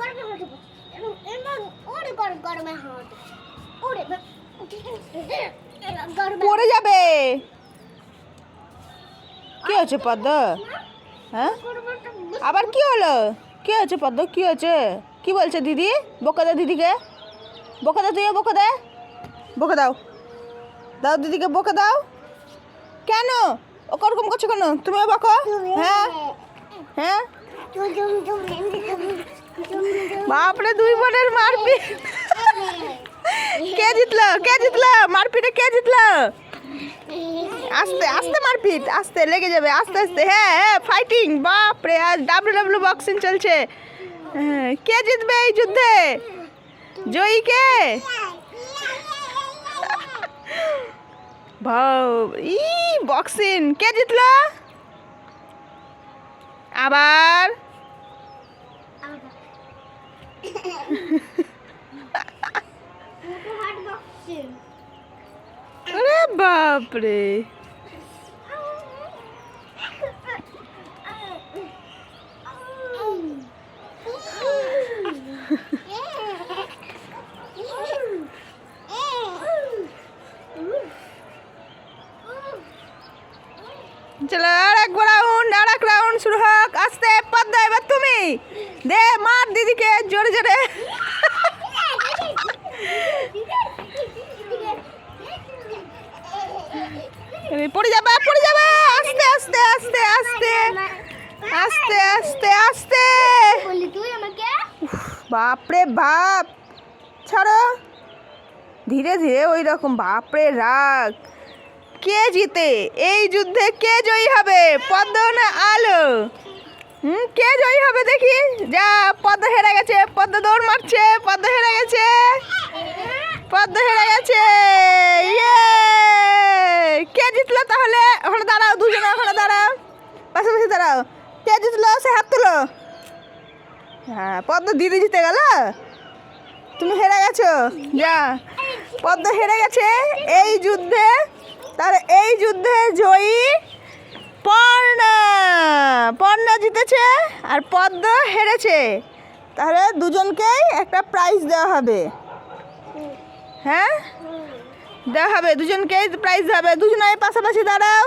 গরমে দেবো এরকম এরকম ওরে গরম গরমে দেবো ওরে পড়ে যাবে। কি হচ্ছে পদ্ম? হ্যাঁ? আবার কি হলো? কি হচ্ছে পদ্ম? কি হচ্ছে কি বলছে দিদি? বকা দে দিদিকে। বকা দে তুইও বকা দে। বকা দাও। দাও দিদিকে বকা দাও। কেন? ও ওরকম করছ কেন? তুমিও বকো। হ্যাঁ? হ্যাঁ? বাপরে দুই বোনের মারপিট। কে জিতলো? কে জিতলো? মারপিটে কে জিতলো? আস্তে আস্তে মারপিট আস্তে লেগে যাবে আস্তে আস্তে। হ্যাঁ হ্যাঁ ফাইটিং বাপরে আজ ডাব্লিউ ডাব্লিউ বক্সিং চলছে। হ্যাঁ, কে জিতবে এই যুদ্ধে? জয়ী কে? ই বক্সিং কে জিতলো? আবার? আরে বাপরে চলো আর এক রাউন্ড আর এক রাউন্ড শুরু হোক দে মার দিদিকে জোরে জোরে। পড়ে যাবা পড়ে যাবা। আস্তে আস্তে আস্তে আস্তে। আস্তে আস্তে আস্তে। বাপরে বাপ। ছাড়ো। ধীরে ধীরে ওই রকম বাপরে রাগ। কে জিতে? এই যুদ্ধে কে জয়ী হবে? পদ্ম না আলো? হুম, কে জয়ী হবে দেখি? যা, পদ্ম হেরে গেছে, পদ্ম দৌড় মারছে, পদ্ম হেরে গেছে। পদ্ম হেরে গেছে ইয়ে কে জিতলো তাহলে? ওখানে দাঁড়াও, দুজনে ওখানে দাঁড়াও। পাশাপাশি দাঁড়াও। কে জিতলো? সে হাত তুলো। হ্যাঁ পদ্ম দিদি জিতে গেল? তুমি হেরে গেছো। যা, পদ্ম হেরে গেছে। এই যুদ্ধে, তার এই যুদ্ধে জয়ী পর্ণা পর্ণা জিতেছে আর পদ্ম হেরেছে। তাহলে দুজনকেই একটা প্রাইজ দেওয়া হবে। হ্যাঁ? দেওয়া হবে দুজনকেই প্রাইজ দেওয়া হবে। দুজনে পাশাপাশি দাঁড়াও।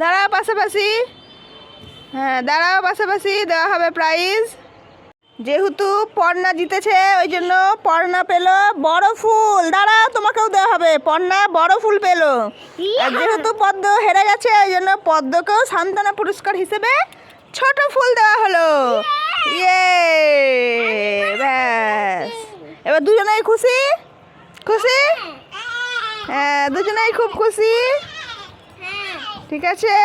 দাঁড়াও পাশাপাশি। হ্যাঁ দাঁড়াও পাশাপাশি দেওয়া হবে প্রাইজ যেহেতু পর্ণা জিতেছে ওই জন্য পর্ণা পেল বড় ফুল। দাঁড়াও তোমাকেও দেওয়া হবে। পর্ণা বড় ফুল পেল। আর যেহেতু পদ্ম হেরে গেছে ওই জন্য পদ্মকেও সান্ত্বনা পুরস্কার হিসেবে ছোট ফুল দেওয়া হলো। ইয়ে ব্যাস। এবার দুজনেই খুশি? খুশি? হ্যাঁ দুজনেই খুব খুশি? ঠিক আছে?